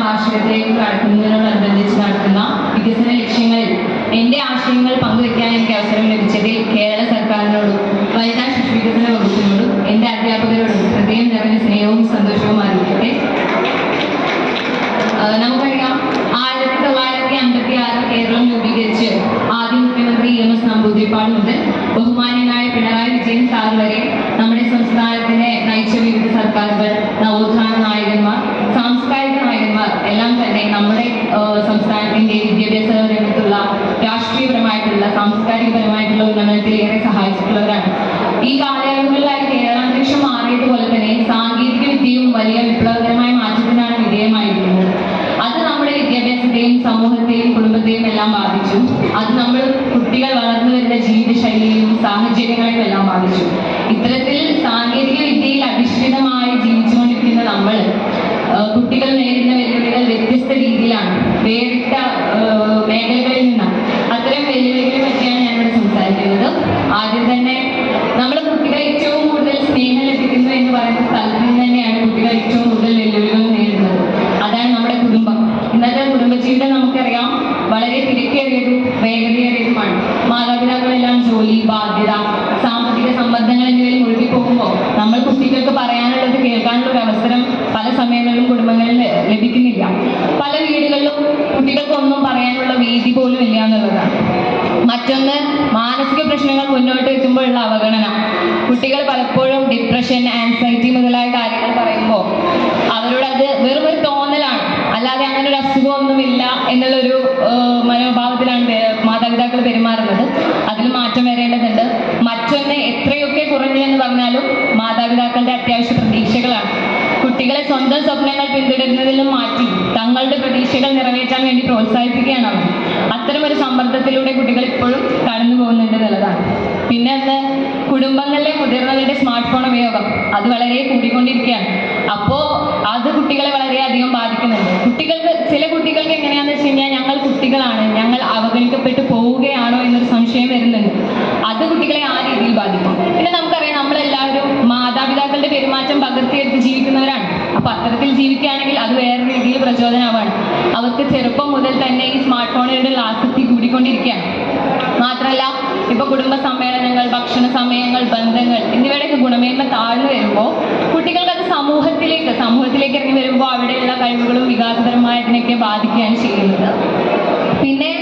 വാർഷികത്തിലേക്ക് കടക്കുന്നതിനോടനുബന്ധിച്ച് നടത്തുന്ന വികസന ലക്ഷ്യങ്ങളിൽ എന്റെ ആശയങ്ങൾ പങ്കുവയ്ക്കാൻ എനിക്ക് അവസരം ലഭിച്ചതിൽ കേരള സർക്കാരിനോടും വനിതാ ശിശു വികസന വകുപ്പിനോടും എന്റെ അധ്യാപകരോടും ഹൃദയം നിറഞ്ഞ സ്നേഹവും സന്തോഷവും അറിയിക്കട്ടെ. നമുക്കറിയാം ആയിരത്തി തൊള്ളായിരത്തി അമ്പത്തി ആറ് കേരളം രൂപീകരിച്ച് ആദ്യ മുഖ്യമന്ത്രി എം എസ് നമ്പൂതിരിപ്പാട് മുതൽ ബഹുമാന്യനായ പിണറായി വിജയൻ സാർ വരെ നമ്മുടെ സംസ്ഥാനത്തിനെ നയിച്ച വിവിധ സർക്കാരുകൾ നവോത്ഥാന എല്ലാം തന്നെ നമ്മുടെ സംസ്ഥാനത്തിന്റെ വിദ്യാഭ്യാസ രംഗത്തുള്ള രാഷ്ട്രീയപരമായിട്ടുള്ള സാംസ്കാരികപരമായിട്ടുള്ള ഉന്നമനത്തിൽ ഏറെ സഹായിച്ചിട്ടുള്ളവരാണ്. ഈ കാലയളവുകളിലായി കേരളാന്തരീക്ഷം മാറിയതുപോലെ തന്നെ സാങ്കേതിക വിദ്യയും വലിയ വിപ്ലവകരമായ മാറ്റത്തിനാണ് വിധേയമായിരിക്കുന്നത്. അത് നമ്മുടെ വിദ്യാഭ്യാസത്തെയും സമൂഹത്തെയും കുടുംബത്തെയും എല്ലാം ബാധിച്ചു. അത് നമ്മൾ കുട്ടികൾ വളർന്നു വരുന്ന ജീവിതശൈലിയും സാഹചര്യങ്ങളെയും എല്ലാം ബാധിച്ചു. ഇത്തരത്തിൽ സാങ്കേതിക വിദ്യയിൽ അധിഷ്ഠിതമായി ജീവിച്ചുകൊണ്ടിരിക്കുന്ന നമ്മൾ കുട്ടികൾ നേരിടുന്ന രീതിയിലാണ്. വേറിട്ട മേഖലകളിൽ നിന്നാണ് അത്തരം വെല്ലുവിളികളെ പറ്റിയാണ് ഞാനിവിടെ സംസാരിക്കുന്നത് ആദ്യം തന്നെ നമ്മുടെ കുട്ടികളെ ഏറ്റവും കൂടുതൽ സ്നേഹം ലഭിക്കുന്നു എന്ന് പറയുന്ന സ്ഥലത്ത് നിന്ന് തന്നെയാണ് കുട്ടികൾ ഏറ്റവും കൂടുതൽ വെല്ലുവിളികൾ നേരിടുന്നത് അതാണ് നമ്മുടെ കുടുംബം ഇന്നത്തെ കുടുംബജീവിതം നമുക്കറിയാം വളരെ തിരക്കേറിയതും വേഗതയേറിയതുമാണ് മാതാപിതാക്കളെല്ലാം ജോലി ബാധ്യത സാമ്പത്തിക സമ്മർദ്ദങ്ങൾ എന്നിവയിൽ മുഴുകി പോകുമ്പോൾ നമ്മൾ കുട്ടികൾക്ക് പറയാനുള്ളത് കേൾക്കാനുള്ള ഒരു അവസരം പല സമയങ്ങളിലും കുടുംബങ്ങളിൽ ലഭിക്കുന്നില്ല പല വീടുകളിലും കുട്ടികൾക്കൊന്നും പറയാനുള്ള വേദി പോലും ഇല്ല എന്നുള്ളതാണ്. മറ്റൊന്ന് മാനസിക പ്രശ്നങ്ങൾ മുന്നോട്ട് വെക്കുമ്പോഴുള്ള അവഗണന. കുട്ടികൾ പലപ്പോഴും ഡിപ്രഷൻ ആൻസൈറ്റി മുതലായ കാര്യങ്ങൾ പറയുമ്പോൾ അവരോട് അത് വെറും ഒരു തോന്നലാണ്. അല്ലാതെ അങ്ങനെ ഒരു അസുഖമൊന്നുമില്ല എന്നുള്ളൊരു മനോഭാവത്തിലാണ് മാതാപിതാക്കൾ പെരുമാറുന്നത്. അതിൽ മാറ്റം വരേണ്ടതുണ്ട്. മറ്റൊന്ന് എത്രയൊക്കെ കുറഞ്ഞു എന്ന് പറഞ്ഞാലും മാതാപിതാക്കളുടെ അത്യാവശ്യ സ്വന്തം സ്വപ്നങ്ങൾ പിന്തുടരുന്നതിലും മാറ്റി തങ്ങളുടെ പ്രതീക്ഷകൾ നിറവേറ്റാൻ വേണ്ടി പ്രോത്സാഹിപ്പിക്കുകയാണ് അവർ. അത്തരം ഒരു സമ്മർദ്ദത്തിലൂടെ കുട്ടികൾ ഇപ്പോഴും കടന്നു പോകുന്നുണ്ട് എന്നുള്ളതാണ്. പിന്നെ അന്ന് കുടുംബങ്ങളിലെ മുതിർന്നവരുടെ സ്മാർട്ട് ഫോൺ ഉപയോഗം അത് വളരെ കൂടിക്കൊണ്ടിരിക്കുകയാണ്. അപ്പോൾ അത് കുട്ടികളെ വളരെയധികം ബാധിക്കുന്നുണ്ട് കുട്ടികൾക്ക് ചില കുട്ടികൾക്ക് എങ്ങനെയാന്ന് വെച്ച് കഴിഞ്ഞാൽ ഞങ്ങൾ കുട്ടികളാണ് ഞങ്ങൾ അവഗണിക്കപ്പെട്ടു പോവുകയാണോ എന്നൊരു സംശയം വരുന്നുണ്ട് അത് കുട്ടികളെ ആ രീതിയിൽ ബാധിക്കും പിന്നെ നമുക്കറിയാം നമ്മളെല്ലാവരും മാതാപിതാക്കളുടെ പെരുമാറ്റം പകർത്തിയെടുത്ത് അത്തരത്തിൽ ജീവിക്കുകയാണെങ്കിൽ അത് വേറെ രീതിയിൽ പ്രചോദനമാണ് അവർക്ക് ചെറുപ്പം മുതൽ തന്നെ ഈ സ്മാർട്ട് ഫോണുകളുടെ ആസക്തി കൂടിക്കൊണ്ടിരിക്കുകയാണ്. മാത്രമല്ല ഇപ്പൊ കുടുംബ സമ്മേളനങ്ങൾ ഭക്ഷണ സമയങ്ങൾ ബന്ധങ്ങൾ എന്നിവയുടെയൊക്കെ ഗുണമേന്മ താഴ്ന്നു വരുമ്പോൾ കുട്ടികൾക്ക് അത് സമൂഹത്തിലേക്ക് സമൂഹത്തിലേക്ക് ഇറങ്ങി വരുമ്പോൾ അവിടെയുള്ള കഴിവുകളും വികാസപരമായതിനൊക്കെ ബാധിക്കുകയാണ് ചെയ്യുന്നത്. പിന്നെ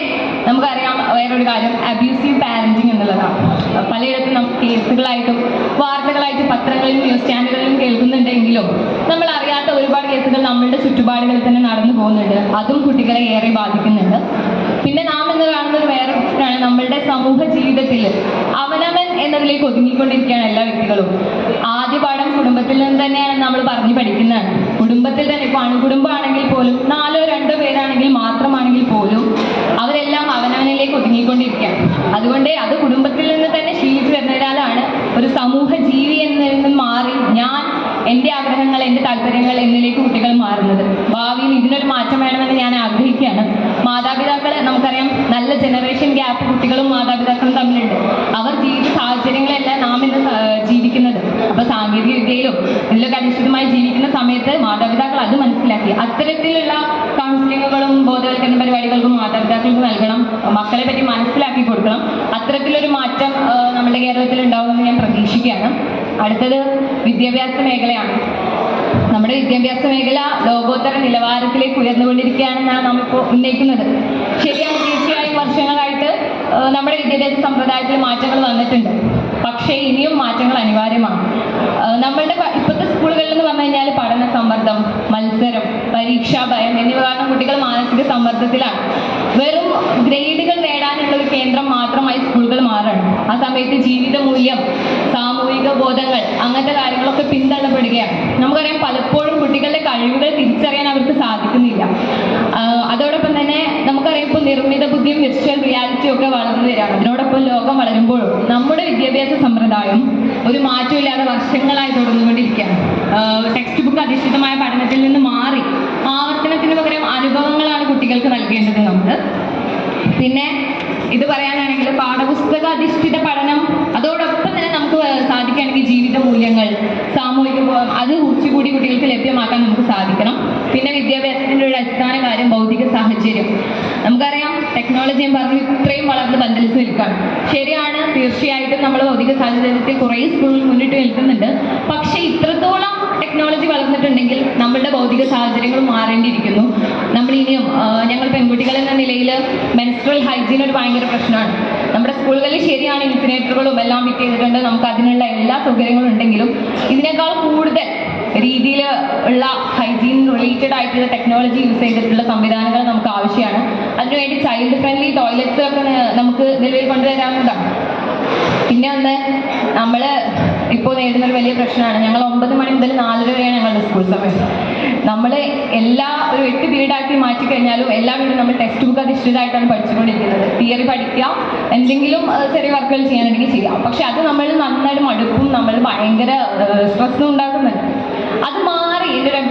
നമുക്കറിയാം വേറൊരു കാര്യം അബ്യൂസീവ് പാരന്റിങ് എന്നുള്ളതാണ്. പലയിടത്തും നമുക്ക് കേസുകളായിട്ടും വാർത്തകളായിട്ടും പത്രങ്ങളിലും ന്യൂസ് ചാനലുകളിലും കേൾക്കുന്നുണ്ടെങ്കിലും നമ്മൾ അറിയാത്ത ഒരുപാട് കേസുകൾ നമ്മളുടെ ചുറ്റുപാടുകളിൽ തന്നെ നടന്നു പോകുന്നുണ്ട്. അതും കുട്ടികളെ ഏറെ ബാധിക്കുന്നുണ്ട്. പിന്നെ നാം എന്ന് ഒരു വേറെ പ്രശ്നമാണ് നമ്മളുടെ സമൂഹ ജീവിതത്തിൽ അവനവൻ എന്നതിലേക്ക് ഒതുങ്ങിക്കൊണ്ടിരിക്കുകയാണ് എല്ലാ വ്യക്തികളും. ആദ്യ പാഠം കുടുംബത്തിൽ നിന്ന് തന്നെയാണ് നമ്മൾ പറഞ്ഞു പഠിക്കുന്നത്. കുടുംബത്തിൽ തന്നെ ഇപ്പോൾ അണുകുടുംബമാണെങ്കിൽ പോലും നാലോ രണ്ടോ പേരാണെങ്കിൽ മാത്രമാണെങ്കിൽ പോലും അവരെല്ലാം അവനവനിലേക്ക് ഒതുങ്ങിക്കൊണ്ടിരിക്കുകയാണ്. അതുകൊണ്ട് അത് കുടുംബത്തിൽ നിന്ന് തന്നെ ശീലിച്ചു വരുന്നതിനാലാണ് ഒരു സമൂഹ ജീവി എന്നതിൽ നിന്ന് മാറി ഞാൻ എന്റെ ആഗ്രഹങ്ങൾ എന്റെ താല്പര്യങ്ങൾ എന്നിലേക്ക് കുട്ടികൾ മാറുന്നത് ഭാവിയിൽ ഇതിനൊരു മാറ്റം വേണമെന്ന് ഞാൻ ആഗ്രഹിക്കുകയാണ് മാതാപിതാക്കൾ നമുക്കറിയാം നല്ല ഗ്യാപ്പ് കുട്ടികളും മാതാപിതാക്കളും തമ്മിലുണ്ട്. അവർ ജീവിത സാഹചര്യങ്ങളെല്ലാം നാം ഇന്ന് ജീവിക്കുന്നത്. അപ്പൊ സാങ്കേതിക വിദ്യയിലും ഇതിലൊക്കെ അധിഷ്ഠിതമായി ജീവിക്കുന്ന സമയത്ത് മാതാപിതാക്കൾ അത് മനസ്സിലാക്കി. അത്തരത്തിലുള്ള കൗൺസിലിങ്ങുകളും ബോധവൽക്കരണ പരിപാടികൾക്കും മാതാപിതാക്കൾക്ക് നൽകണം. മക്കളെ പറ്റി മനസ്സിലാക്കി കൊടുക്കണം. അത്തരത്തിലൊരു മാറ്റം നമ്മുടെ കേരളത്തിൽ ഉണ്ടാവുമെന്ന് ഞാൻ പ്രതീക്ഷിക്കുകയാണ്. അടുത്തത് വിദ്യാഭ്യാസ മേഖലയാണ്. നമ്മുടെ വിദ്യാഭ്യാസ മേഖല ലോകോത്തര നിലവാരത്തിലേക്ക് ഉയർന്നുകൊണ്ടിരിക്കുകയാണെന്നാണ് നാം ഇപ്പോൾ ഉന്നയിക്കുന്നത്. ശരിയാണ് തീർച്ചയായും വർഷങ്ങളായിട്ട് ആ, നമ്മുടെ വിദ്യാഭ്യാസ സമ്പ്രദായത്തിൽ മാറ്റങ്ങൾ വന്നിട്ടുണ്ട്. പക്ഷേ ഇനിയും മാറ്റങ്ങൾ അനിവാര്യമാണ്. നമ്മളുടെ ഇപ്പോഴത്തെ സ്കൂളുകളിൽ എന്ന് പറഞ്ഞു കഴിഞ്ഞാൽ പഠന സമ്മർദ്ദം മത്സരം പരീക്ഷാ ഭയം എന്നിവ കാരണം കുട്ടികൾ മാനസിക സമ്മർദ്ദത്തിലാണ്. വെറും ഗ്രേഡുകൾ നേടാനുള്ള ഒരു കേന്ദ്രം മാത്രമായി സ്കൂളുകൾ മാറണം ആ സമയത്ത് ജീവിത മൂല്യം സാമൂഹിക ബോധങ്ങൾ അങ്ങനത്തെ കാര്യങ്ങളൊക്കെ പിന്തള്ളപ്പെടുകയാണ്. നമുക്കറിയാം പലപ്പോഴും കുട്ടികളുടെ കഴിവുകൾ തിരിച്ചറിയാൻ അവർക്ക് സാധിക്കുന്നില്ല ആഹ് അതോടൊപ്പം തന്നെ നമുക്കറിയാം ഇപ്പോൾ നിർമ്മിത ബുദ്ധിയും വിർച്വൽ റിയാലിറ്റിയും ഒക്കെ വളർന്നു വരികയാണ്. അതിനോടൊപ്പം ലോകം വളരുമ്പോഴും നമ്മുടെ വിദ്യാഭ്യാസ സമ്പ്രദായം ഒരു മാറ്റമില്ലാതെ വർഷങ്ങളായി തുടർന്നുകൊണ്ടിരിക്കുകയാണ്. ടെക്സ്റ്റ് ബുക്ക് അധിഷ്ഠിതമായ പഠനത്തിൽ നിന്ന് മാറി ആവർത്തനത്തിന് പകരം അനുഭവങ്ങളാണ് കുട്ടികൾക്ക് നൽകേണ്ടത് നമ്മൾ പിന്നെ ഇത് പറയാനാണെങ്കിൽ പാഠപുസ്തക അധിഷ്ഠിത പഠനം അതോടൊപ്പം തന്നെ നമുക്ക് സാധിക്കുകയാണെങ്കിൽ ജീവിത മൂല്യങ്ങൾ സാമൂഹിക അത് ഉച്ചകൂടി കുട്ടികൾക്ക് ലഭ്യമാക്കാൻ നമുക്ക് സാധിക്കണം. പിന്നെ വിദ്യാഭ്യാസത്തിന്റെ ഒരു അടിസ്ഥാന കാര്യം ഭൗതിക സാഹചര്യം. നമുക്കറിയാം ടെക്നോളജി എന്ന് പറഞ്ഞു ഇത്രയും വളർന്ന് പന്തലിച്ച് നിൽക്കാം ശരിയാണ് തീർച്ചയായിട്ടും നമ്മൾ ഭൗതിക സാഹചര്യത്തിൽ കുറേ സ്കൂളിൽ മുന്നിട്ട് നിൽക്കുന്നുണ്ട്. പക്ഷേ ഇത്രത്തോളം ടെക്നോളജി വളർന്നിട്ടുണ്ടെങ്കിൽ നമ്മളുടെ ഭൗതിക സാഹചര്യങ്ങൾ മാറേണ്ടിയിരിക്കുന്നു. നമ്മൾ ഇനിയും ഞങ്ങൾ പെൺകുട്ടികൾ എന്ന നിലയിൽ മെൻസ്ട്രൽ ഹൈജീൻ ഒരു ഭയങ്കര പ്രശ്നമാണ്. നമ്മുടെ സ്കൂളുകളിൽ ശരിയാണ് ഇൻസിനേറ്ററുകളും എല്ലാം ഫിറ്റ് ചെയ്തിട്ടുണ്ട്. നമുക്ക് അതിനുള്ള എല്ലാ സൗകര്യങ്ങളും ഉണ്ടെങ്കിലും ഇതിനേക്കാൾ കൂടുതൽ രീതിയിൽ ഉള്ള ഹൈജീൻ റിലേറ്റഡ് ആയിട്ടുള്ള ടെക്നോളജി യൂസ് ചെയ്തിട്ടുള്ള സംവിധാനങ്ങൾ നമുക്ക് ആവശ്യമാണ്. അതിനുവേണ്ടി ചൈൽഡ് ഫ്രണ്ട്ലി ടോയ്ലറ്റ്സ് ഒക്കെ നമുക്ക് നിലവിൽ കൊണ്ടുവരാവുന്നതാണ് പിന്നെ ഒന്ന് നമ്മൾ ഇപ്പോൾ നേരിടുന്ന ഒരു വലിയ പ്രശ്നമാണ്. ഞങ്ങൾ ഒമ്പത് മണി മുതൽ നാലര വരെയാണ് ഞങ്ങളുടെ സ്കൂൾ സമയം. നമ്മൾ എല്ലാ ഒരു എട്ട് പീരീഡാക്കി മാറ്റി കഴിഞ്ഞാലും എല്ലാ വീടും നമ്മൾ ടെക്സ്റ്റ് ബുക്ക് അധിഷ്ഠിതമായിട്ടാണ് പഠിച്ചുകൊണ്ടിരിക്കുന്നത്. തിയറി പഠിക്കുക എന്തെങ്കിലും ചെറിയ വർക്കുകൾ ചെയ്യാനുണ്ടെങ്കിൽ ചെയ്യാം. പക്ഷെ അത് നമ്മൾ നന്നായിട്ട് മടുപ്പും നമ്മൾ ഭയങ്കര സ്ട്രെസ്സും ഉണ്ടാക്കുന്നുണ്ട്.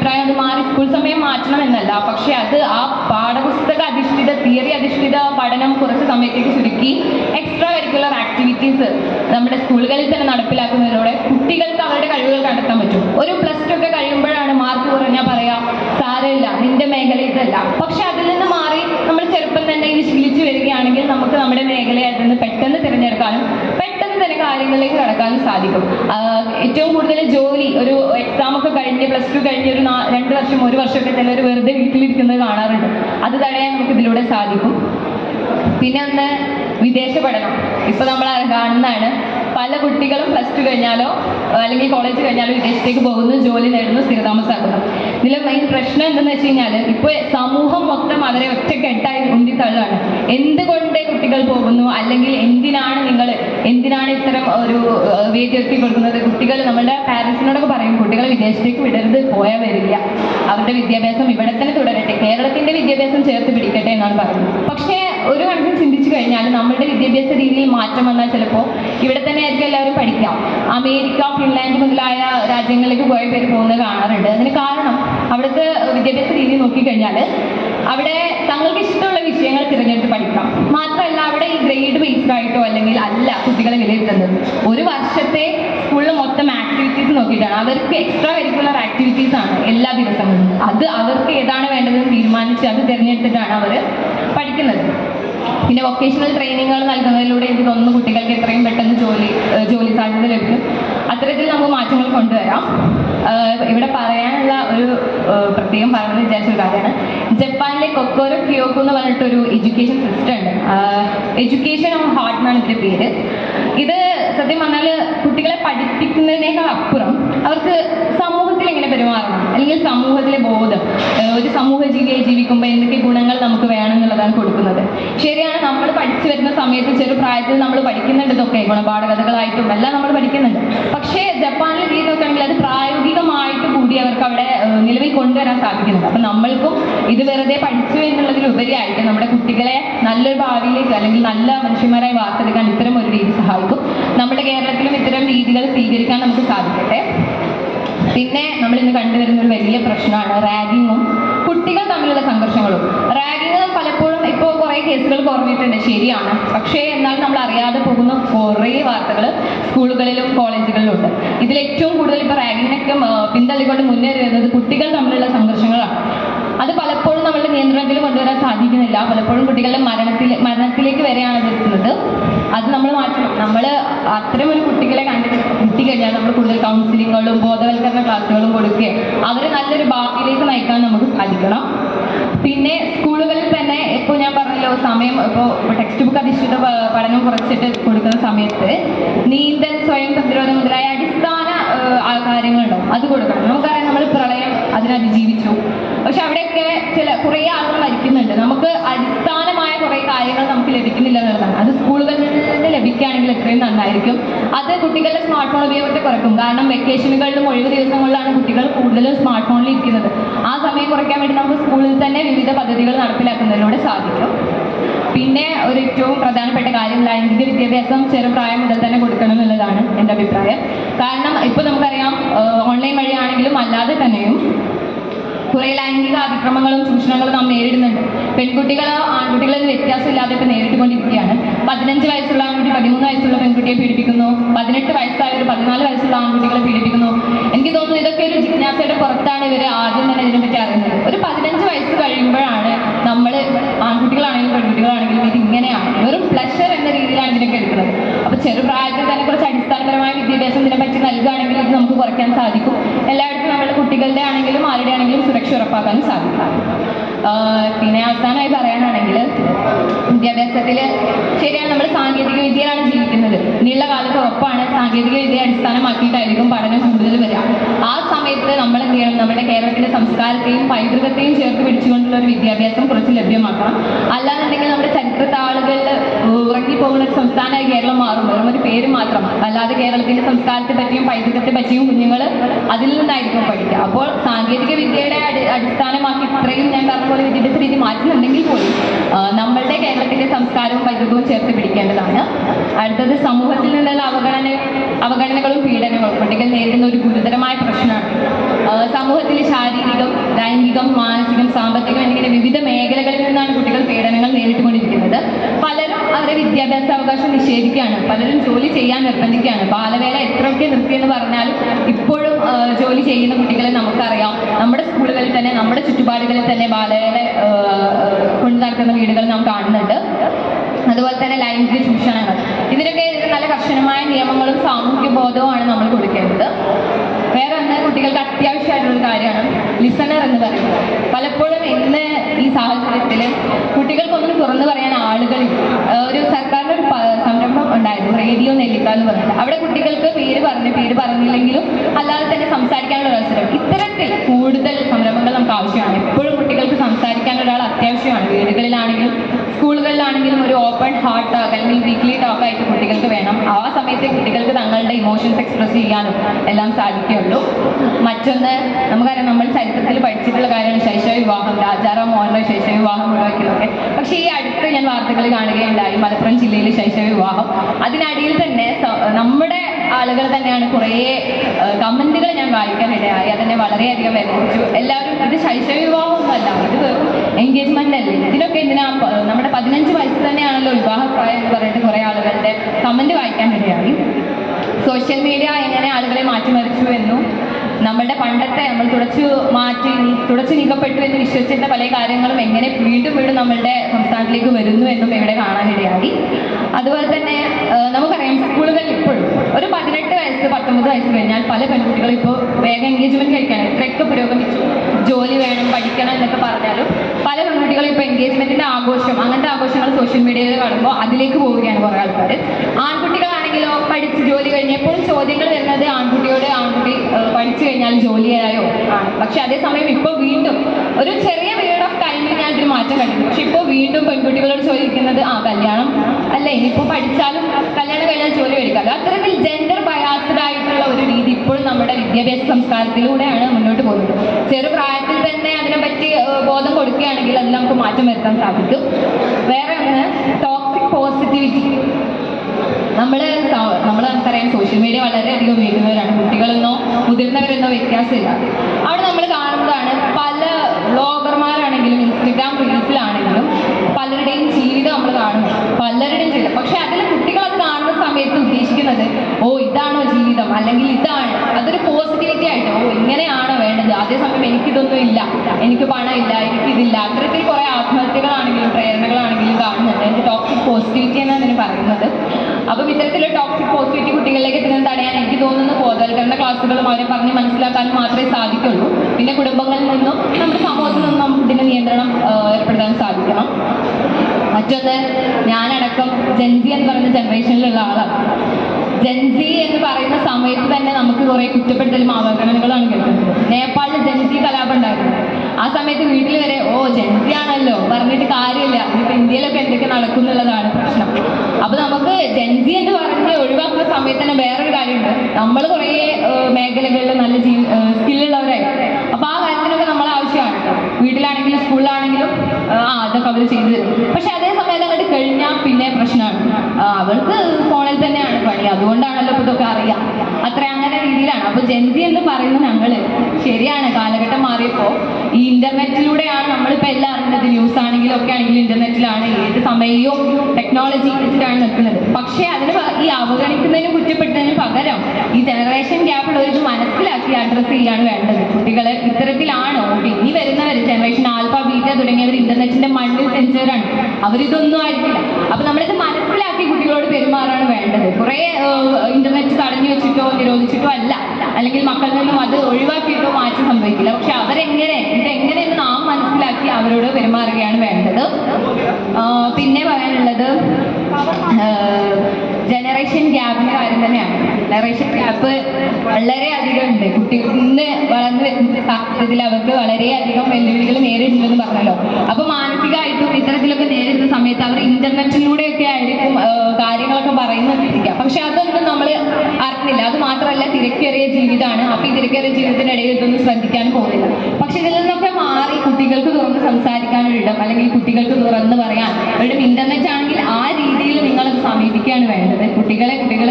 അഭിപ്രായം അത് മാറി സ്കൂൾ സമയം മാറ്റണം എന്നല്ല. പക്ഷെ അത് ആ പാഠപുസ്തക അധിഷ്ഠിത തിയറി അധിഷ്ഠിത പഠനം കുറച്ച് സമയത്തേക്ക് ചുരുക്കി എക്സ്ട്രാ കരിക്കുലർ ആക്ടിവിറ്റീസ് നമ്മുടെ സ്കൂളുകളിൽ തന്നെ നടപ്പിലാക്കുന്നതിലൂടെ കുട്ടികൾക്ക് അവരുടെ കഴിവുകൾ കണ്ടെത്താൻ പറ്റും. ഒരു പ്ലസ് ടു ഒക്കെ കഴിയുമ്പോഴാണ് മാർക്ക് കുറഞ്ഞാൽ പറയാ സാരമില്ല നിന്റെ മേഖല ഇതല്ല. പക്ഷെ അതിൽ നിന്ന് മാറി നമ്മൾ ചെറുപ്പം തന്നെ ഇത് ശീലിച്ചു വരികയാണെങ്കിൽ നമുക്ക് നമ്മുടെ മേഖലയെ അതിൽ നിന്ന് പെട്ടെന്ന് തിരഞ്ഞെടുക്കാനും കാര്യങ്ങളിലേക്ക് കടക്കാനും സാധിക്കും. ഏറ്റവും കൂടുതൽ ജോലി ഒരു എക്സാം ഒക്കെ കഴിഞ്ഞ് പ്ലസ് ടു കഴിഞ്ഞ് ഒരു രണ്ട് വർഷം ഒരു വർഷമൊക്കെ തന്നെ ഒരു വെറുതെ വീട്ടിലിരിക്കുന്നത് കാണാറുണ്ട്. അത് തടയാൻ നമുക്ക് ഇതിലൂടെ സാധിക്കും. പിന്നെ ഒന്ന് വിദേശ പഠനം. ഇപ്പൊ നമ്മൾ കാണുന്നതാണ് പല കുട്ടികളും പ്ലസ് ടു കഴിഞ്ഞാലോ അല്ലെങ്കിൽ കോളേജ് കഴിഞ്ഞാലോ വിദേശത്തേക്ക് പോകുന്നു ജോലി നേടുന്നു സ്ഥിരതാമസാക്കുന്നു. ഇതിലെ മെയിൻ പ്രശ്നം എന്തെന്ന് വെച്ച് കഴിഞ്ഞാൽ ഇപ്പോൾ സമൂഹം മൊത്തം അവരെ ഒറ്റക്കെട്ടായി ഉന്തിത്തള്ളുകയാണ്. എന്തുകൊണ്ട് കുട്ടികൾ പോകുന്നു? അല്ലെങ്കിൽ എന്തിനാണ് നിങ്ങൾ എന്തിനാണ് ഇത്തരം ഒരു ഏഹ്, വേദി ഒരുക്കി കൊടുക്കുന്നത്? കുട്ടികൾ നമ്മുടെ പാരൻസിനോടൊക്കെ പറയും കുട്ടികളെ വിദേശത്തേക്ക് വിടരുത് പോയാൽ വരില്ല. അവരുടെ വിദ്യാഭ്യാസം ഇവിടെ തന്നെ തുടരട്ടെ. കേരളത്തിന്റെ വിദ്യാഭ്യാസം ചേർത്ത് പിടിക്കട്ടെ എന്നാണ് പറയുന്നത്. പക്ഷേ ഒരു കണക്കിന് ചിന്തിച്ചു കഴിഞ്ഞാൽ നമ്മുടെ വിദ്യാഭ്യാസ രീതിയിൽ മാറ്റം വന്നാൽ ചിലപ്പോൾ ഇവിടെ തന്നെ ആയിരിക്കും എല്ലാവരും പഠിക്കാം. അമേരിക്ക ഫിൻലാൻഡ് മുതലായ രാജ്യങ്ങളിലേക്ക് പോയ പേര് പോകുന്നത് കാണാറുണ്ട്. അതിന് കാരണം അവിടുത്തെ വിദ്യാഭ്യാസ രീതി നോക്കിക്കഴിഞ്ഞാൽ അവിടെ തങ്ങൾക്ക് ഇഷ്ടമുള്ള വിഷയങ്ങൾ തിരഞ്ഞെടുത്ത് മാത്രമല്ല അവിടെ ഈ ഗ്രേഡ് ബേസ്ഡ് ആയിട്ടോ അല്ലെങ്കിൽ അല്ല കുട്ടികളെ വിലയിരുത്തുന്നത്. ഒരു വർഷത്തെ സ്കൂളിൽ മൊത്തം ആക്ടിവിറ്റീസ് നോക്കിയിട്ടാണ്. അവർക്ക് എക്സ്ട്രാ കരിക്കുലർ ആക്ടിവിറ്റീസ് ആണ് എല്ലാ ദിവസങ്ങളും അത് അവർക്ക് ഏതാണ് വേണ്ടതെന്ന് തീരുമാനിച്ച് അത് തിരഞ്ഞെടുത്തിട്ടാണ് അവർ പഠിക്കുന്നത്. പിന്നെ വൊക്കേഷണൽ ട്രെയിനിങ്ങുകൾ നൽകുന്നതിലൂടെ എനിക്ക് തോന്നുന്നു കുട്ടികൾക്ക് എത്രയും പെട്ടെന്ന് ജോലി ജോലി സാധ്യത ലഭിക്കും. അത്തരത്തിൽ നമുക്ക് മാറ്റങ്ങൾ കൊണ്ടുവരാം. ഇവിടെ പറയാനുള്ള ഒരു പ്രത്യേകം പറയുന്നത് വിചാരിച്ച ഒരു കാര്യമാണ്. ജപ്പാനിലെ കൊക്കോരോ ക്യോക്കു എന്ന് പറഞ്ഞിട്ടൊരു എഡ്യൂക്കേഷൻ സിസ്റ്റം ഉണ്ട്. എഡ്യൂക്കേഷൻ ഓൺ ഹാർട്ട് എന്നാണ് ഇതിന്റെ പേര്. ഇത് സത്യം പറഞ്ഞാൽ കുട്ടികളെ പഠിപ്പിക്കുന്നതിനേക്കാൾ അപ്പുറം അവർക്ക് സമൂഹത്തിൽ എങ്ങനെ പെരുമാറണം? അല്ലെങ്കിൽ സമൂഹത്തിലെ ബോധം. ഒരു സമൂഹ ജീവിയായി ജീവിക്കുമ്പോൾ എന്തൊക്കെ ഗുണങ്ങൾ നമുക്ക് വേണം എന്നുള്ളതാണ് കൊടുക്കുന്നത്. ശരിയാണ് നമ്മൾ പഠിച്ചു വരുന്ന സമയത്ത് ചെറു പ്രായത്തിൽ നമ്മൾ പഠിക്കുന്നുണ്ട് ഇതൊക്കെ. ഗുണപാഠകഥകളായിട്ടും എല്ലാം നമ്മൾ പഠിക്കുന്നുണ്ട്. പക്ഷേ ജപ്പാനിലെ രീതി നോക്കുകയാണെങ്കിൽ അത് പ്രായോഗികമായിട്ട് കൂടി അവർക്ക് അവിടെ നിലവിൽ കൊണ്ടുവരാൻ സാധിക്കുന്നുണ്ട്. അപ്പം നമ്മൾക്കും ഇത് വെറുതെ പഠിച്ചു എന്നുള്ളതിലുപരിയായിട്ട് നമ്മുടെ കുട്ടികളെ നല്ലൊരു ഭാവിയിലേക്ക് അല്ലെങ്കിൽ നല്ല മനുഷ്യന്മാരായി വാർത്തെടുക്കാൻ ഇത്തരം ഒരു രീതി സഹായിക്കും. നമ്മുടെ കേരളത്തിലും ഇത്തരം രീതികൾ സ്വീകരിക്കാൻ നമുക്ക് സാധിക്കട്ടെ. പിന്നെ നമ്മൾ ഇന്ന് കണ്ടുവരുന്ന ഒരു വലിയ പ്രശ്നമാണ് റാഗിങ്ങും കുട്ടികൾ തമ്മിലുള്ള സംഘർഷങ്ങളും. റാഗിങ് പലപ്പോഴും ഇപ്പോൾ കുറേ കേസുകൾ കുറഞ്ഞിട്ടുണ്ട് ശരിയാണ്. പക്ഷേ എന്നാൽ നമ്മൾ അറിയാതെ പോകുന്ന കുറേ വാർത്തകൾ സ്കൂളുകളിലും കോളേജുകളിലും ഉണ്ട്. ഇതിൽ ഏറ്റവും കൂടുതൽ ഇപ്പോൾ റാഗിങ്ങിനൊക്കെ പിന്തള്ളിക്കൊണ്ട് മുന്നേറി വരുന്നത് കുട്ടികൾ തമ്മിലുള്ള സംഘർഷങ്ങളാണ്. അത് പലപ്പോഴും നമ്മളുടെ നിയന്ത്രണത്തിൽ കൊണ്ടുവരാൻ സാധിക്കുന്നില്ല. പലപ്പോഴും കുട്ടികളുടെ മരണത്തിൽ മരണത്തിലേക്ക് വരെയാണ് എത്തുന്നത്. അത് നമ്മൾ മാറ്റണം. നമ്മൾ അത്തരം ഒരു കുട്ടികളെ കണ്ടു കിട്ടി കഴിഞ്ഞാൽ നമ്മൾ കൂടുതൽ കൗൺസിലിങ്ങുകളും ബോധവൽക്കരണ ക്ലാസ്സുകളും കൊടുക്കുകയും അവരെ നല്ലൊരു ഭാവിയിലേക്ക് നയിക്കാൻ നമുക്ക് സാധിക്കണം. പിന്നെ സ്കൂളുകളിൽ തന്നെ ഇപ്പോൾ ഞാൻ പറഞ്ഞല്ലോ സമയം ഇപ്പോൾ ടെക്സ്റ്റ് ബുക്ക് അധിഷ്ഠിത പഠനം കുറച്ചിട്ട് കൊടുക്കുന്ന സമയത്ത് നീന്തൽ സ്വയം പ്രതിരോധം മുതലായ അടിസ്ഥാന കാര്യങ്ങളുണ്ടോ അത് കൊടുക്കണം. നമുക്കറിയാം നമ്മൾ പ്രളയം അതിനെ അതിജീവിച്ചു പക്ഷെ അവിടെയൊക്കെ ചില കുറേ ആളുകൾ മരിക്കുന്നുണ്ട്. നമുക്ക് അടിസ്ഥാനമായ കുറേ കാര്യങ്ങൾ നമുക്ക് ലഭിക്കുന്നില്ല എന്നുള്ളതാണ്. അത് സ്കൂളുകളിൽ നിന്ന് ഇത്രയും നന്നായിരിക്കും. അത് കുട്ടികളുടെ സ്മാർട്ട് ഫോൺ ഉപയോഗത്തെ കുറയ്ക്കും. കാരണം വെക്കേഷനുകളിലും ഒഴിവ് ദിവസങ്ങളിലാണ് കുട്ടികൾ കൂടുതലും സ്മാർട്ട് ഫോണിൽ ഇരിക്കുന്നത്. ആ സമയം കുറയ്ക്കാൻ വേണ്ടി നമുക്ക് സ്കൂളിൽ തന്നെ വിവിധ പദ്ധതികൾ നടപ്പിലാക്കുന്നതിലൂടെ സാധിക്കും. പിന്നെ ഒരു ഏറ്റവും പ്രധാനപ്പെട്ട കാര്യം ലൈംഗിക വിദ്യാഭ്യാസം ചെറുപ്രായം മുതൽ തന്നെ കൊടുക്കണം എന്നുള്ളതാണ് എന്റെ അഭിപ്രായം. കാരണം ഇപ്പോൾ നമുക്കറിയാം ഓൺലൈൻ വഴിയാണെങ്കിലും അല്ലാതെ തന്നെയും കുറേ ലൈംഗിക അതിക്രമങ്ങളും ചൂഷണങ്ങളും നാം നേരിടുന്നുണ്ട്. പെൺകുട്ടികളോ ആൺകുട്ടികളോ വ്യത്യാസമില്ലാതെ ഇപ്പോൾ നേരിട്ടുകൊണ്ടിരിക്കുകയാണ്. പതിനഞ്ച് വയസ്സുള്ള പതിമൂന്ന് വയസ്സുള്ള പെൺകുട്ടിയെ പീഡിപ്പിക്കുന്നു. പതിനെട്ട് വയസ്സായ ഒരു പതിനാല് വയസ്സുള്ള ആൺകുട്ടികളെ പീഡിപ്പിക്കുന്നു. എനിക്ക് തോന്നുന്നു ഇതൊക്കെ ഒരു ജിജ്ഞാസയുടെ പുറത്താണ് ഇവർ ആദ്യം തന്നെ ഇതിനെപ്പറ്റി അറിയുന്നത്. ഒരു പതിനഞ്ച് വയസ്സ് കഴിയുമ്പോഴാണ് നമ്മൾ ആൺകുട്ടികളാണെങ്കിലും പെൺകുട്ടികളാണെങ്കിലും ഇത് ഇങ്ങനെയാണ്. വെറും പ്ലഷർ എന്ന രീതിയിലാണ് ഇതിനൊക്കെ എടുക്കുന്നത്. അപ്പൊ ചെറുപ്രായത്തിൽ തന്നെ കുറച്ച് അടിസ്ഥാനപരമായ വിദ്യാഭ്യാസം ഇതിനെപ്പറ്റി നൽകുകയാണെങ്കിൽ ഇത് നമുക്ക് കുറയ്ക്കാൻ സാധിക്കും. നമ്മുടെ കുട്ടികളുടെ ആണെങ്കിലും ആരുടെ ആണെങ്കിലും സുരക്ഷ ഉറപ്പാക്കാനും സാധിക്കും. പിന്നെ അവസാനമായി പറയാനാണെങ്കിൽ വിദ്യാഭ്യാസത്തിൽ ശരിയാണ് നമ്മൾ സാങ്കേതിക വിദ്യയിലാണ് ജീവിക്കുന്നത്. ഇനിയുള്ള കാലത്ത് ഉറപ്പാണ് സാങ്കേതിക വിദ്യയെ അടിസ്ഥാനമാക്കിയിട്ടായിരിക്കും പഠനം കൂടുതൽ വരിക. ആ സമയത്ത് നമ്മൾ എന്ത് ചെയ്യണം? നമ്മുടെ കേരളത്തിന്റെ സംസ്കാരത്തെയും പൈതൃകത്തെയും ചേർത്ത് പിടിച്ചുകൊണ്ടുള്ള ഒരു വിദ്യാഭ്യാസം കുറച്ച് ലഭ്യമാക്കണം. അല്ലാന്നുണ്ടെങ്കിൽ നമ്മുടെ ചരിത്ര താളുകളിൽ ഉറങ്ങിപ്പോകുന്ന ഒരു സംസ്ഥാനമായി കേരളം മാറും വെറും ഒരു പേര് മാത്രമാണ് അല്ലാതെ കേരളത്തിന്റെ സംസ്കാരത്തെ പറ്റിയും പൈതൃകത്തെ പറ്റിയും കുഞ്ഞുങ്ങൾ അതിൽ നിന്നായിരിക്കും പഠിക്കുക. അപ്പോൾ സാങ്കേതിക വിദ്യയുടെ അടി അടിസ്ഥാനമാക്കി ഇത്രയും ഞാൻ പറഞ്ഞ പോലെ വിദ്യാഭ്യാസ മാറ്റുന്നുണ്ടെങ്കിൽ പോലും നമ്മളുടെ കേരളത്തിന്റെ സംസ്കാരവും പൈതൃകവും ചേർത്ത് പിടിക്കേണ്ടതാണ്. അടുത്തത് സമൂഹത്തിൽ നിന്നുള്ള അവഗണന അവഗണനകളും പീഡനങ്ങളും കുട്ടികൾ നേരിടുന്ന ഒരു ഗുരുതരമായ പ്രശ്നമാണ്. സമൂഹത്തിൽ ശാരീരികം ലൈംഗികം മാനസികം സാമ്പത്തികം എന്നിങ്ങനെ വിവിധ മേഖലകളിൽ നിന്നാണ് കുട്ടികൾ പീഡനങ്ങൾ നേരിട്ടുകൊണ്ടിരിക്കുന്നത്. പലരും അവരുടെ വിദ്യാഭ്യാസ അവകാശം നിഷേധിക്കുകയാണ്. പലരും ജോലി ചെയ്യാൻ നിർബന്ധിക്കുകയാണ്. ബാലവേല എത്രയൊക്കെ നിർത്തിയെന്ന് പറഞ്ഞാലും ഇപ്പോഴും ജോലി ചെയ്യുന്ന കുട്ടികളെ നമുക്കറിയാം. നമ്മുടെ സ്കൂളുകളിൽ തന്നെ നമ്മുടെ ചുറ്റുപാടുകളിൽ തന്നെ ബാലവേല കൊണ്ടു നടക്കുന്ന വീടുകൾ നാം കാണുന്നുണ്ട്. അതുപോലെ തന്നെ ലൈംഗിക ചൂഷണങ്ങൾ ഇതിനൊക്കെ എതിരെ നല്ല കർശനമായ നിയമങ്ങളും സാമൂഹ്യ ബോധവുമാണ് നമ്മൾ കൊടുക്കേണ്ടത്. വേറെ ഒന്ന് കുട്ടികൾക്ക് അത്യാവശ്യമായിട്ടുള്ള കാര്യമാണ് ലിസണർ എന്ന് പറയുന്നത്. പലപ്പോഴും ഇന്ന് ഈ സാഹചര്യത്തിൽ കുട്ടികൾക്കൊന്നും തുറന്നു പറയാൻ ആളുകൾ ഒരു സർക്കാരിന്റെ ഒരു സംരംഭം ഉണ്ടായിരുന്നു. റേഡിയോ നെല്ലിക്ക എന്ന് പറഞ്ഞിട്ട്. അവിടെ കുട്ടികൾക്ക് പേര് പറഞ്ഞ് പേര് പറഞ്ഞില്ലെങ്കിലും അല്ലാതെ തന്നെ സംസാരിക്കാനുള്ള ഒരു അവസരം. ഇത്തരത്തിൽ കൂടുതൽ സംരംഭങ്ങൾ നമുക്ക് ആവശ്യമാണ്. എപ്പോഴും കുട്ടികൾക്ക് സംസാരിക്കാനുള്ള ഒരാൾ അത്യാവശ്യമാണ്. വീടുകളിലാണെങ്കിലും സ്കൂളുകളിലാണെങ്കിലും ഒരു ഓപ്പൺ ഹാർട്ട് ടോക്ക് അല്ലെങ്കിൽ വീക്ക്ലി ടോക്ക് ആയിട്ട് കുട്ടികൾക്ക് വേണം. ആ സമയത്ത് കുട്ടികൾക്ക് തങ്ങളുടെ ഇമോഷൻസ് എക്സ്പ്രസ് ചെയ്യാനും എല്ലാം സാധിക്കുകയുള്ളൂ. മറ്റൊന്ന് നമുക്കറിയാം നമ്മൾ ചരിത്രത്തിൽ പഠിച്ചിട്ടുള്ള കാര്യമാണ് ശൈശവ വിവാഹം. രാജാറാം മോഹൻറെ ശൈശവ വിവാഹം ഒഴിവാക്കിയതൊക്കെ പക്ഷേ ഈ അടുത്ത് ഞാൻ വാർത്തകൾ കാണുകയുണ്ടായി. മലപ്പുറം ജില്ലയിൽ ശൈശവ വിവാഹം. അതിനടിയിൽ തന്നെ നമ്മുടെ ആളുകൾ തന്നെയാണ് കുറേ കമന്റുകൾ ഞാൻ വായിക്കാനിടയായി. അതെന്നെ വളരെയധികം വേദനിച്ചു എല്ലാവരും ഇത് ശൈശവ വിവാഹമൊന്നുമല്ല ഇത് വെറും എൻഗേജ്മെന്റ് അല്ലേ? ഇതിനൊക്കെ എന്തിനാ നമ്മുടെ പതിനഞ്ച് വയസ്സ് തന്നെയാണല്ലോ വിവാഹപ്രായം എന്ന് പറഞ്ഞിട്ട് കുറേ ആളുകളുടെ കമന്റ് വായിക്കാനിടയായി. സോഷ്യൽ മീഡിയ എങ്ങനെ ആളുകളെ മാറ്റിമറിച്ചു എന്നും നമ്മളുടെ പണ്ടത്തെ നമ്മൾ തുടച്ചു മാറ്റി തുടച്ചു നീക്കപ്പെട്ടു എന്ന് വിശ്വസിച്ചിരുന്ന പല കാര്യങ്ങളും എങ്ങനെ വീണ്ടും വീണ്ടും നമ്മളുടെ സംസ്ഥാനത്തിലേക്ക് വരുന്നു എന്നും ഇവിടെ കാണാനിടയായി. അതുപോലെ തന്നെ നമുക്കറിയാം സ്കൂളുകൾ ഇപ്പോഴും ഒരു പതിനെട്ട് വയസ്സ് പത്തൊമ്പത് വയസ്സ് കഴിഞ്ഞാൽ പല പെൺകുട്ടികളും ഇപ്പോൾ വേഗം എൻഗേജ്മെന്റ് കഴിക്കാണ് ഇത്രയൊക്കെ പുരോഗമിച്ചു. ജോലി വേണം പഠിക്കണം എന്നൊക്കെ പറഞ്ഞാലും പല പെൺകുട്ടികളും ഇപ്പോൾ എൻഗേജ്മെന്റിന്റെ ആഘോഷം അങ്ങനത്തെ ആഘോഷങ്ങൾ സോഷ്യൽ മീഡിയയിൽ കാണുമ്പോൾ അതിലേക്ക് പോവുകയാണ് കുറേ ആൾക്കാർ ആൺകുട്ടികളാണെങ്കിലോ പഠിച്ച് ജോലി കഴിഞ്ഞ് എപ്പോഴും ചോദ്യങ്ങൾ വരുന്നത് ആൺകുട്ടിയോട് ആൺകുട്ടി പഠിച്ചു കഴിഞ്ഞാൽ ജോലിയായോ ആണ്. പക്ഷെ അതേസമയം ഇപ്പോൾ വീണ്ടും ഒരു ചെറിയ പീരീഡ് ഓഫ് ടൈമിൽ ഞാൻ ഇതിന് മാറ്റം കഴിഞ്ഞു. പക്ഷെ ഇപ്പോൾ വീണ്ടും പെൺകുട്ടികളോട് ചോദിക്കുന്നത് ആ കല്യാണം അല്ല ഇനിയിപ്പോൾ പഠിച്ചാലും കല്യാണം കഴിഞ്ഞാൽ ജോലി മേടിക്കാമല്ലോ അത്തരത്തിൽ ജെൻഡർ ബയാസ്ഡ് ആയിട്ടുള്ള ഒരു രീതി ഇപ്പോഴും നമ്മുടെ വിദ്യാഭ്യാസ സംസ്കാരത്തിലൂടെയാണ് മുന്നോട്ട് പോകുന്നത്. ചെറുപ്രായത്തിൽ തന്നെ അതിനെപ്പറ്റി പറ്റി ബോധം കൊടുക്കുകയാണെങ്കിൽ അത് നമുക്ക് മാറ്റം വരുത്താൻ സാധിക്കും. വേറെ ഒന്ന് ടോക്സിക് പോസിറ്റിവിറ്റി നമ്മൾ നമ്മൾ നമുക്കറിയാം സോഷ്യൽ മീഡിയ വളരെയധികം ഉപയോഗിക്കുന്നവരാണ്. കുട്ടികളെന്നോ മുതിർന്നവരെന്നോ വ്യത്യാസമില്ല. അവിടെ നമ്മൾ കാണുന്നതാണ് പല ബ്ലോഗർമാരാണെങ്കിലും ഇൻസ്റ്റഗ്രാം റീൽസിലാണെങ്കിലും പലരുടെയും ജീവിതം നമ്മൾ കാണുന്നു പലരുടെയും ജീവിതം പക്ഷെ അതിൽ കുട്ടികൾ അത് കാണുന്ന സമയത്ത് ഉദ്ദേശിക്കുന്നത് ഓ ഇതാണോ ജീവിതം? അല്ലെങ്കിൽ ഇതാണ്. അതൊരു പോസിറ്റിവിറ്റി ആയിട്ട്. ഓ ഇങ്ങനെയാണോ വേണ്ടത്? അതേസമയം എനിക്കിതൊന്നും ഇല്ല. എനിക്ക് പണമില്ല എനിക്കിതില്ല അത്തരത്തിൽ കുറേ ആത്മഹത്യകളാണെങ്കിലും പ്രേരണകളാണെങ്കിലും കാണുന്നുണ്ട്. എന്റെ ടോക്സിക് പോസിറ്റിവിറ്റി എന്നാണ് ഇതിന് പറയുന്നത്. അപ്പം ഇത്തരത്തിലുള്ള ടോക്സിക് പോസിറ്റിവിറ്റി കുട്ടികളിലേക്ക് എത്തുന്നത് തടയാൻ എനിക്ക് തോന്നുന്നു ബോധവൽക്കരണ ക്ലാസ്സുകളും അവരെ പറഞ്ഞ് മനസ്സിലാക്കാൻ മാത്രമേ സാധിക്കുള്ളൂ. പിന്നെ കുടുംബങ്ങളിൽ നിന്നും നമ്മുടെ സമൂഹത്തിൽ നിന്നും നമുക്ക് ഇതിന് നിയന്ത്രണം ഏർപ്പെടുത്താൻ സാധിക്കണം. മറ്റൊന്ന് ഞാനടക്കം ജെൻസി എന്ന് പറയുന്ന ജനറേഷനിലുള്ള ആളാണ്. ജെൻസി എന്ന് പറയുന്ന സമയത്ത് തന്നെ നമുക്ക് കുറേ കുറ്റപ്പെടുത്തലും അവഗണനകളാണ് കേൾക്കുന്നത്. നേപ്പാളിൽ ജെൻസി കലാപം ഉണ്ടായിരുന്നു. ആ സമയത്ത് വീട്ടിൽ വരെ ഓ ജെൻസി ആണല്ലോ പറഞ്ഞിട്ട് കാര്യമില്ല. ഇപ്പൊ ഇന്ത്യയിലൊക്കെ എന്തൊക്കെ നടക്കുന്നുള്ളതാണ് പ്രശ്നം. അപ്പൊ നമുക്ക് ജെൻസി എന്ന് പറയുന്നത് ഒഴിവാക്കുന്ന സമയത്ത് തന്നെ വേറൊരു കാര്യമുണ്ട്. നമ്മൾ കുറേ മേഖലകളിൽ നല്ല ജീവി സ്കില്ലുള്ളവരായി അവൾക്ക് ഫോണിൽ തന്നെയാണ് പണി. അതുകൊണ്ടാണല്ലോ ഇപ്പൊ ഇതൊക്കെ അറിയാം. അത്ര അങ്ങനെ രീതിയിലാണ്. അപ്പൊ ജെൻസി എന്ന് പറയുന്ന ഞങ്ങൾ ശരിയാണ് കാലഘട്ടം മാറിയപ്പോ ഈ ഇന്റർനെറ്റിലൂടെയാണ് നമ്മളിപ്പോ എല്ലാം അറിയുന്നത്. ന്യൂസ് ആണെങ്കിലും ഒക്കെ ആണെങ്കിലും ഇന്റർനെറ്റിലാണ് ഏത് സമയവും ടെക്നോളജി വെച്ചിട്ടാണ് നിൽക്കുന്നത്. പക്ഷേ അതിന് ഈ അവഗണിക്കുന്നതിനും കുറ്റപ്പെടുന്നതിനും പകരം ഈ ജനറേഷൻ ഗ്യാപ്പിൽ ഒരു മനസ്സിലാക്കി അഡ്രസ്സ് ചെയ്യാണ് വേണ്ടത്. കുട്ടികളെ ഇത്തരത്തിലാണോ. ഇനി വരുന്നവർ ജനറേഷൻ ആൽഫ ബീറ്റ തുടങ്ങിയവർ ഇന്റർനെറ്റിന്റെ മണ്ണിൽ സെഞ്ചറാണ് അവരിതൊന്നും ആയിരിക്കില്ല അപ്പൊ നമ്മളിത് മനസ്സിലാക്കി കുട്ടികളോട് കുറേ കുറെ ഇന്റർനെറ്റ് തടഞ്ഞു വെച്ചിട്ടോ നിരോധിച്ചിട്ടോ അല്ല. അല്ലെങ്കിൽ മക്കളിൽ നിന്നും അത് ഒഴിവാക്കിയിട്ടോ മാറ്റം സംഭവിക്കില്ല. പക്ഷെ അവരെങ്ങനെ ഇതെങ്ങനെയെന്ന് നാം മനസ്സിലാക്കി അവരോട് പെരുമാറുകയാണ് വേണ്ടത്. പിന്നെ പറയാനുള്ളത് ജനറേഷൻ ഗ്യാപ്പിന്റെ കാര്യം തന്നെയാണ്. ജനറേഷൻ ഗ്യാപ്പ് വളരെ അധികം ഉണ്ട്. കുട്ടികൾ ഇന്ന് വളർന്നു വരുന്ന സാഹചര്യത്തിൽ അവർക്ക് വളരെയധികം വെല്ലുവിളികൾ നേരിടുന്നുണ്ടെന്ന് പറഞ്ഞല്ലോ. അപ്പൊ മാനസികമായിട്ടും ഇത്തരത്തിലൊക്കെ നേരിടുന്ന സമയത്ത് അവർ ഇന്റർനെറ്റിലൂടെയൊക്കെ ആയിരിക്കും കാര്യങ്ങളൊക്കെ പറയുന്നതിരിക്കാം പക്ഷെ അതൊന്നും നമ്മൾ അറിഞ്ഞില്ല. അത് മാത്രമല്ല തിരക്കേറിയ ജീവിതമാണ്. അപ്പൊ ഈ തിരക്കേറിയ ജീവിതത്തിന്റെ ഇടയിൽ ഇതൊന്നും ശ്രദ്ധിക്കാൻ പോകുന്നില്ല. പക്ഷെ ഇതിൽ നിന്നൊക്കെ മാറി കുട്ടികൾക്ക് തുറന്ന് സംസാരിക്കാനൊരിടം അല്ലെങ്കിൽ കുട്ടികൾക്ക് തുറന്ന് പറയാൻ ഒരിടം ഇന്റർനെറ്റ് ആണെങ്കിൽ ആ നിങ്ങളത് സമീപിക്കുകയാണ് വേണ്ടത്. കുട്ടികളെ കുട്ടികൾ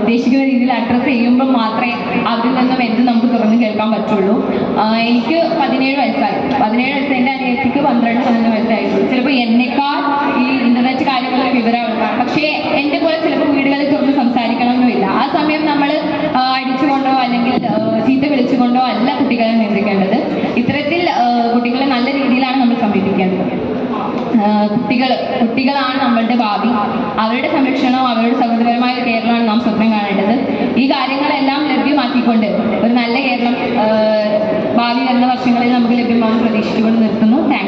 ഉദ്ദേശിക്കുന്ന രീതിയിൽ അഡ്രസ്സ് ചെയ്യുമ്പോൾ മാത്രമേ അതിൽ നിന്നും എന്ത് നമുക്ക് തുറന്ന് കേൾക്കാൻ പറ്റുള്ളൂ. എനിക്ക് പതിനേഴ് വയസ്സായി. പതിനേഴ് জীবন